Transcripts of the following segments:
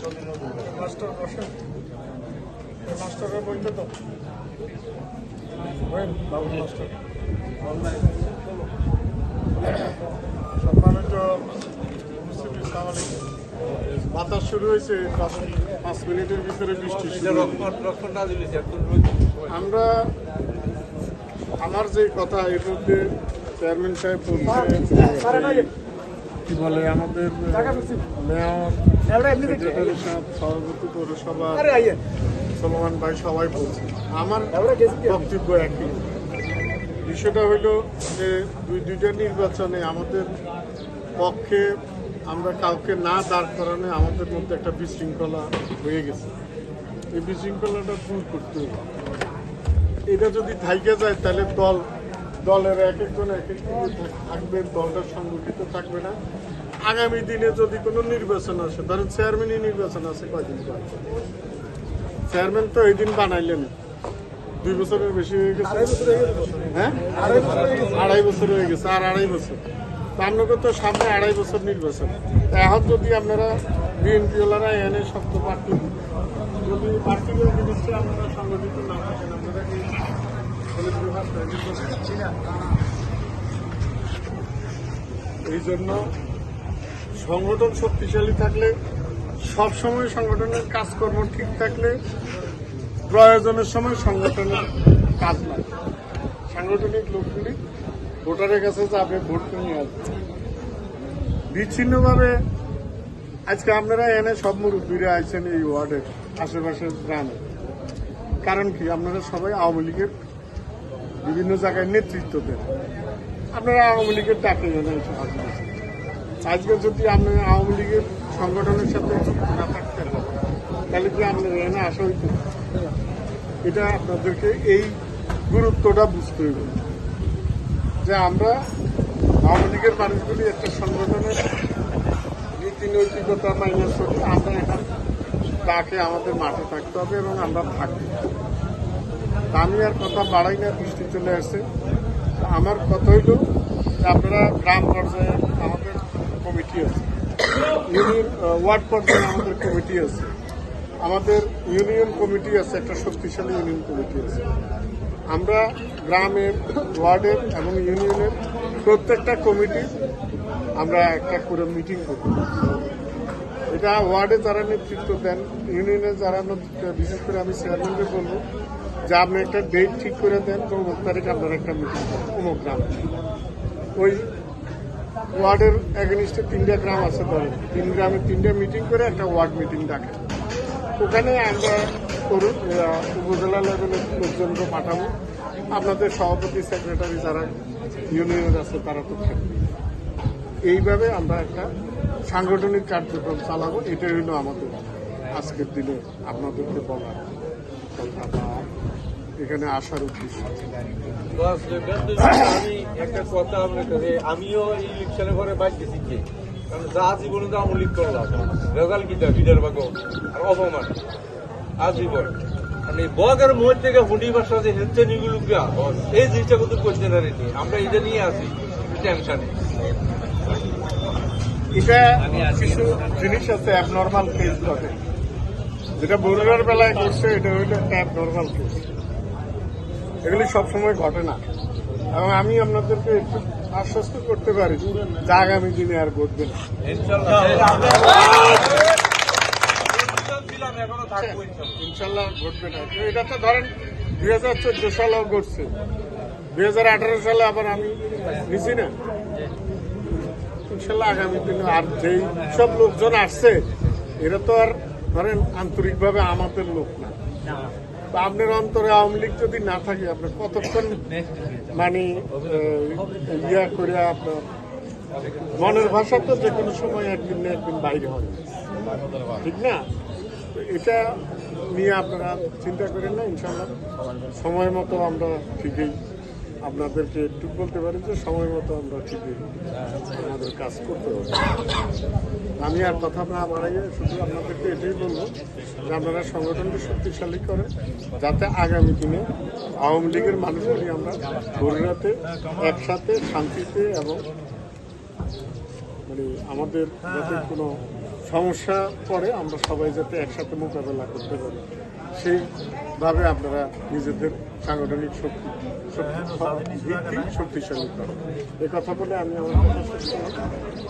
সমিতি নজরুল। মাস্টার বসেন মাস্টারের বইতে তো সম্মানিত। বাতাস শুরু হয়েছে পাঁচ মিনিটের ভিতরে বৃষ্টি আমরা আমার যে কথা এর মধ্যে চেয়ারম্যান সাহেব কি বলে আমাদের মেয়র সভাপতি পৌরসভা সলমান ভাই সবাই বলছে আমার বক্তব্য একই। বিষয়টা হইল যে দুই দুইটা নির্বাচনে আমাদের পক্ষে আমরা কাউকে না দাঁড় করানো আমাদের মধ্যে একটা বিশৃঙ্খলা হয়ে গেছে। এই বিশৃঙ্খলাটা দূর করতে হবে। এটা যদি থাইকে যায়, তাহলে দল, দলের এক একজন এক এক দিকে থাকবে, দলটা সংগঠিত থাকবে না। আগামী দিনে যদি কোনো নির্বাচন আসে, ধরেন চেয়ারম্যানই নির্বাচন আছে কয়দিন পর? চেয়ারম্যান তো এই দিন বানাইলেন। দুই বছরের বেশি হয়ে গেছে? হ্যাঁ আড়াই বছর হয়ে গেছে। আর আড়াই বছর। আপনাকে তো সামনে আড়াই বছর নির্বাচন। এখন যদি আপনারা বিএনপি ওলারা এনে শব্দ প্রার্থী যদি প্রার্থী জিনিসটা আপনারা সংগঠিত না থাকেন আপনারা কি? এই জন্য সংগঠন শক্তিশালী থাকলে সব সময় সংগঠনের কাজকর্ম ঠিক থাকলে প্রয়োজনের সময় সংগঠনের কাজ লাগে সাংগঠনিক লোকগুলি ভোটারের কাছে যাবে, ভোট নিয়ে আসবে। বিচ্ছিন্নভাবে আজকে আপনারা এনে সব মুরব্বীরা আছেন এই ওয়ার্ডের আশেপাশের গ্রামে। কারণ কি? আপনারা সবাই আওয়ামী লীগের বিভিন্ন জায়গায় নেতৃত্ব দেন। আপনারা আওয়ামী লীগের ডাকে আজকে যদি আপনারা আওয়ামী লীগের সংগঠনের সাথে না থাকতেন, তাহলে কি আপনারা এনে আসা হইতো? এটা আপনাদেরকে এই গুরুত্বটা বুঝতে হবে যে আমরা আওয়ামী লীগের মানুষগুলি একটা সংগঠনের নীতি নৈতিকতা মাইনে চলি আমরা এখন তাকে আমাদের মাঠে থাকতে হবে এবং আমরা থাকব তা আমি আর কথা বাড়াই না, বৃষ্টি চলে আসছে। আমার কথা হইল যে আপনারা গ্রাম পর্যায়ে আমাদের কমিটি আছে। ওয়ার্ড পর্যায়ে আমাদের কমিটি আছে। আমাদের ইউনিয়ন কমিটি আছে, একটা শক্তিশালী ইউনিয়ন কমিটি আছে। আমরা গ্রামের, ওয়ার্ডের এবং ইউনিয়নের প্রত্যেকটা কমিটি আমরা একটা করে মিটিং করি এটা ওয়ার্ডে যারা নেতৃত্ব দেন, ইউনিয়নে যারা নেতৃত্ব, বিশেষ করে আমি চেয়ারম্যানকে বলব, যে আপনি একটা ডেট ঠিক করে দেন, তো অমুক তারিখে আপনারা একটা মিটিং করেন গ্রাম ওই ওয়ার্ডের এগেনিস্টে তিনটা গ্রাম আছে ধরেন। তিন গ্রামে তিনটা মিটিং করে একটা ওয়ার্ড মিটিং ডাকে। ওখানে আমরা করুন উপজেলা লেভেলের লোকজনকে পাঠাবো। আপনাদের সভাপতি সেক্রেটারি যারা ইউনিয়নের আছে, তারা তো থাকবে। এইভাবে আমরা একটা সাংগঠনিক কার্যক্রম চালাবো, এটাই হলো আমাদের আজকের দিনে আপনাদেরকে বলার কথা বা এখানে আসার উদ্দেশ্য। আমি একটা কথা আপনার আমিও এই ইলেকশনে ঘরে বাইক গেছি কারণ যা জীবনে তো আমলিক করলাম, রেজাল্ট কিটা বিডার বাগ আর অপমান। আজীবন মানে বগের মোড় থেকে হুন্ডি বাসা যে হেঁচে নিগুলো এই জিনিসটা কত করছে না রে আমরা এটা নিয়ে আসি টেনশনে এটা কিছু জিনিস আছে অ্যাবনর্মাল কেস ঘটে। যেটা বরুণার বেলায় করছে এটা হইল একটা অ্যাবনর্মাল কেস এগুলি সবসময় ঘটে না। এবং আমি আপনাদেরকে একটু আশ্বস্ত করতে পারি যে আগামী দিনে আর ঘটবে না। ইনশাল্লাহ এটা তো ধরেন হাজার ঘটছে। হাজার সালে আবার আমি ইনশাল্লাহ আগামী দিনে আর যেই সব লোকজন আসছে তো আর ধরেন আন্তরিকভাবে আমাদের লোক না। আপনার অন্তরে আওয়ামী লীগ যদি না থাকে, আপনার কতক্ষণ মানে ইয়া করে আপনার মনের ভাষা তো যে কোনো সময় একদিন না একদিন বাইরে হয়। ঠিক না? এটা নিয়ে আপনারা চিন্তা করেন না ইনশাল্লাহ সময় মতো আমরা ঠিকই আপনাদেরকে একটু বলতে পারি যে সময় মতো আমরা ঠিকই আমাদের কাজ করতে হবে। আমি আর কথা না বাড়াইয়ে শুধু আপনাদেরকে এটাই বলব যে আপনারা সংগঠনকে শক্তিশালী করেন যাতে আগামী দিনে আওয়ামী লীগের মানুষগুলি আমরা গভীরাতে একসাথে শান্তিতে এবং মানে আমাদের যাতে কোনো সমস্যা পড়ে, আমরা সবাই যাতে একসাথে মোকাবেলা করতে পারি। সেইভাবে আপনারা নিজেদের সাংগঠনিক শক্তি শক্তি ভিত্তি শক্তিশালী করেন। এ কথা বলে আমি আমার।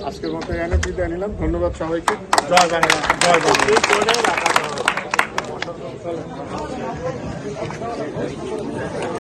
আজকের মতো এনে বিদায় নিলাম। ধন্যবাদ সবাইকে। জয় বাংলা জয় বাংলা।